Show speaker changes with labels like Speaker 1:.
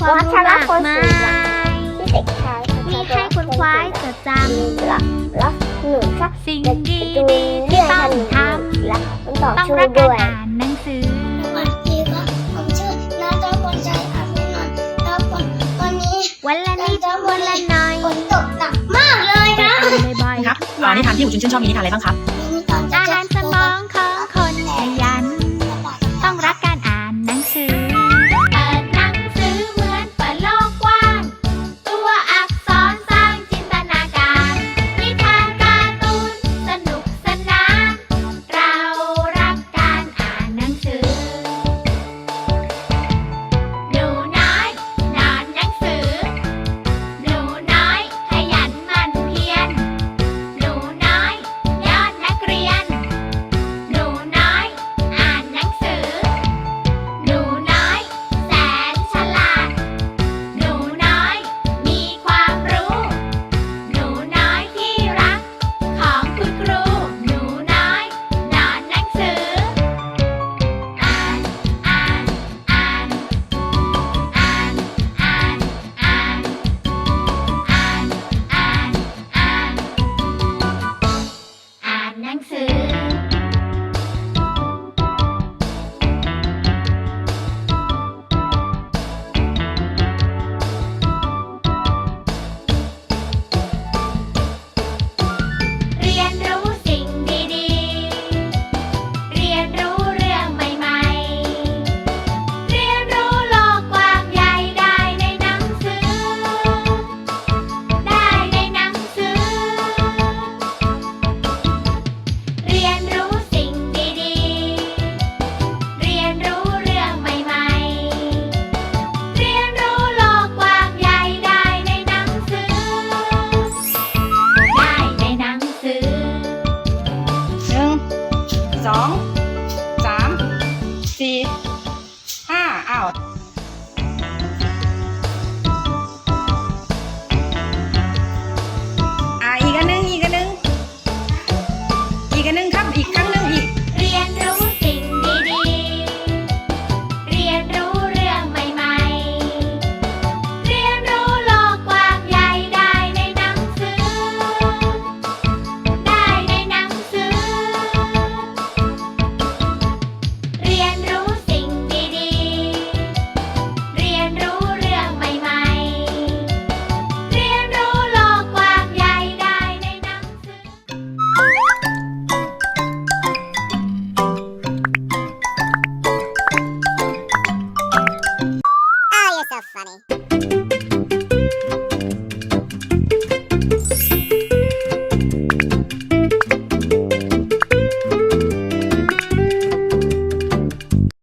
Speaker 1: ความ
Speaker 2: วัชระลำากคนมา
Speaker 1: ย
Speaker 2: ที่เด็กชาย
Speaker 1: ที่ให้คนควายจดจ
Speaker 2: หลัหนึ่งสักำ
Speaker 1: สิ่งดี
Speaker 2: ดี
Speaker 1: ที่ต้องท
Speaker 2: รักมันต่อำ
Speaker 1: ต้อง
Speaker 2: ชู
Speaker 1: รักกา
Speaker 2: ด้
Speaker 1: ร
Speaker 2: วย
Speaker 1: อ่านหนังสือ
Speaker 3: วัสดีครัผมชื่อนาตาพลชัยอาภนนท์ครันนี้
Speaker 1: วันละนิดวันละหน่อย
Speaker 3: ฝนตกหนักมากเลยนะ
Speaker 4: ครับอ่า
Speaker 1: นิ
Speaker 4: ทานที่หมูชุนชื่นชอบมีนิทานอะไรบ้างครับี
Speaker 1: กันนึงครั
Speaker 4: บอีกครั้ง